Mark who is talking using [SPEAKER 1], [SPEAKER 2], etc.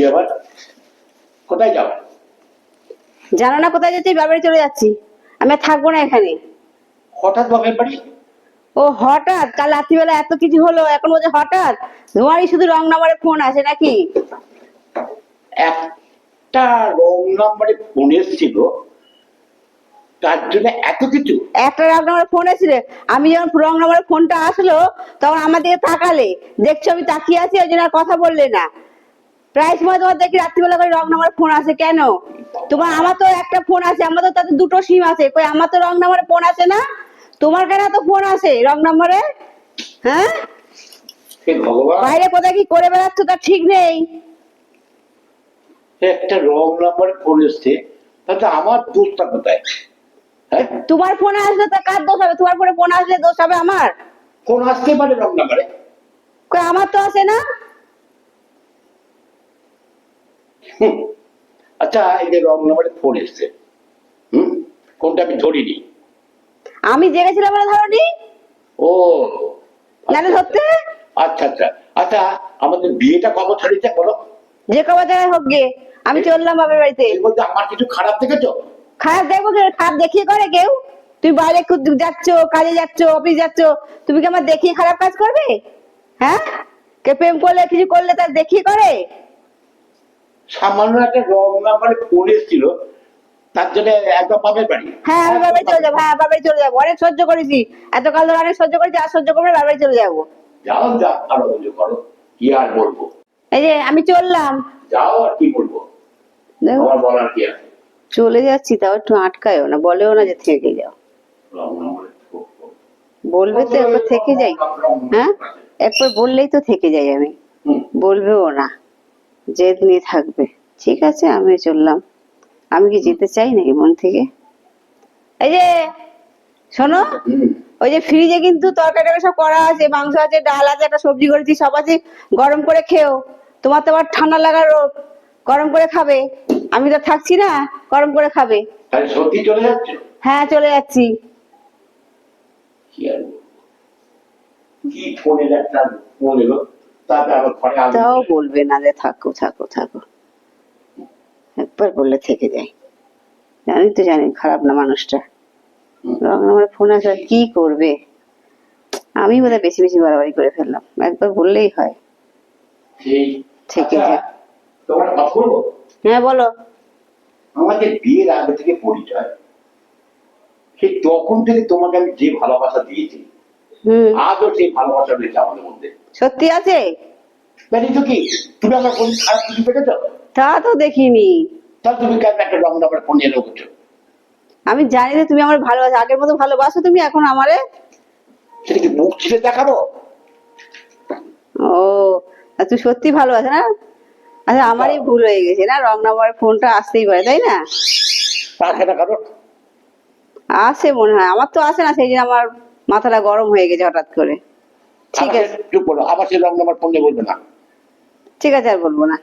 [SPEAKER 1] কি আবার কোথায় যাও?
[SPEAKER 2] জানো না কোথায় যাচ্ছি? বাবারে চলে যাচ্ছি। আমি থাকব না এখানে।
[SPEAKER 1] হঠাৎ বাপের বাড়ি?
[SPEAKER 2] ও হঠাৎ? কাল রাত্রিবেলা এত কিছু হলো এখন বলছে হঠাৎ? তোমারই শুধু রং নাম্বারে ফোন নাকি?
[SPEAKER 1] একটা রং নাম্বারে ফোন এসেছিল। তার জন্য এত কিছু?
[SPEAKER 2] একটা রং নাম্বারে ফোন এসেছিল। আমি যখন রং নাম্বারে ফোনটা আসলো তখন আমার দিকে তাকালে। দেখছ আমি তাকিয়ে আছি ওই জন্য আর কথা বললে না। প্রায় সময় তোমার দেখি রাত্রিবেলা করে রং নাম্বার ফোন আসে কেন? তোমার আমার তো একটা ফোন আছে আমার তো তাতে দুটো সিম আছে কই আমার তো রং নাম্বারে ফোন আসে না? তোমার কেন তো ফোন আসে রং নাম্বারে? হ্যাঁ? বাইরে কোথায় কি করে বেড়াচ্ছ তার ঠিক নেই।
[SPEAKER 1] একটা রং নাম্বারে ফোন এসছে তাতে আমার দোষটা কোথায়? হ্যাঁ?
[SPEAKER 2] তোমার ফোনে আসলে তা কার দোষ হবে? তোমার ফোনে ফোন আসলে দোষ হবে আমার?
[SPEAKER 1] ফোন আসতে পারে রং নাম্বারে।
[SPEAKER 2] কই আমার তো আসে না?
[SPEAKER 1] হুম। আচ্ছা এই যে রং নাম্বারে ফোন এসছে। হুম? কোনটা আমি ধরিনি।
[SPEAKER 2] আমি জেগেছিলাম বলে ধরনি?
[SPEAKER 1] ও।
[SPEAKER 2] নালে ধরতে?
[SPEAKER 1] আচ্ছা আচ্ছা। আচ্ছা আমাদের বিয়েটা কবে ছাড়িয়েছে বলো?
[SPEAKER 2] যে কবে জায়গায় হোক গে আমি চললাম বাবার বাড়িতে।
[SPEAKER 1] মধ্যে আমার কিছু খারাপ দেখেছ?
[SPEAKER 2] খারাপ দেখব কি? খারাপ দেখিয়ে করে কেউ? তুমি বাইরে যাচ্ছ কাজে যাচ্ছ অফিস যাচ্ছ তুমি কি আমার দেখিয়ে খারাপ কাজ করবে? হ্যাঁ? কে প্রেম করলে কিছু করলে তার দেখিয়ে করে?
[SPEAKER 1] সামান্য একটা রং নাম্বারে ফোন এসেছিল তার জন্য একদম বাপের বাড়ি।
[SPEAKER 2] হ্যাঁ আমি বাবাই চলে যাব হ্যাঁ বাবাই চলে যাব। অনেক সহ্য করেছি। এতকাল ধরে অনেক সহ্য করেছি আর সহ্য করবে বাবাই চলে যাব।
[SPEAKER 1] যাও যা আরও করো। কি আর বলব?
[SPEAKER 2] এই যে আমি চললাম।
[SPEAKER 1] যাও আর কি বলব? আমার বলার কি আছে?
[SPEAKER 2] চলে যাচ্ছি তাও একটু আটকায়ও না বলেও না যে থেকে যাও। বলবে তো একবার থেকে যাই। হ্যাঁ? একবার বললেই তো থেকে যাই আমি। বলবেও না। জেদ নিয়ে থাকবে। ঠিক আছে আমি চললাম। আমি কি যেতে চাই নাকি মন থেকে? এই যে শোনো ওই যে ফ্রিজে কিন্তু তরকারি সব করা আছে মাংস আছে ডাল আছে একটা সবজি করেছি সব আছে গরম করে খেও। তোমার তো আবার ঠান্ডা লাগার রোগ। গরম করে খাবে। আমি তো থাকছি না গরম করে খাবে। হ্যাঁ চলে যাচ্ছি।
[SPEAKER 1] কি একটা ফোন এলো?
[SPEAKER 2] তাও বলবে না যে থাকো থাকো থাকো। একবার বললে থেকে যাই জানি তো জানি খারাপ না মানুষটা। আমার ফোন আসে কি করবে? আমি বোধহয় বেশি বেশি বাড়াবাড়ি করে ফেললাম। একবার বললেই হয়। থেকে
[SPEAKER 1] আচ্ছা,
[SPEAKER 2] যায়। হ্যাঁ বলো।
[SPEAKER 1] আমাদের বিয়ের আগে থেকে পরিচয় সেই তখন থেকে তোমাকে আমি যে ভালোবাসা দিয়েছি আজও সেই ভালোবাসা রয়েছে আমাদের মধ্যে।
[SPEAKER 2] সত্যি আছে?
[SPEAKER 1] জানি কি তুমি আমার কোন খারাপ কিছু দেখেছ
[SPEAKER 2] তা তো দেখিনি।
[SPEAKER 1] তাহলে তুমি কেন একটা রং নাম্বার ফোন নিয়ে রেখেছো?
[SPEAKER 2] আমি জানি যে তুমি আমার ভালোবাসো আগের মতো ভালোবাসো তুমি এখন আমারে?
[SPEAKER 1] সেটা কি মুখ ছিঁড়ে দেখাবো?
[SPEAKER 2] ও তুই সত্যি ভালোবাসে না? আচ্ছা আমারই ভুল হয়ে গেছে না? রং নাম্বারের ফোনটা আসতেই পারে তাই না?
[SPEAKER 1] তা সেটা কারণ?
[SPEAKER 2] আসে মনে হয় আমার তো আসে না সেই দিন আমার মাথাটা গরম হয়ে গেছে হঠাৎ করে। ঠিক আছে।
[SPEAKER 1] চুপ করো আবার সেই রং নাম্বার ফোন নিয়ে বলবে না।
[SPEAKER 2] ঠিক আছে আর বলব না।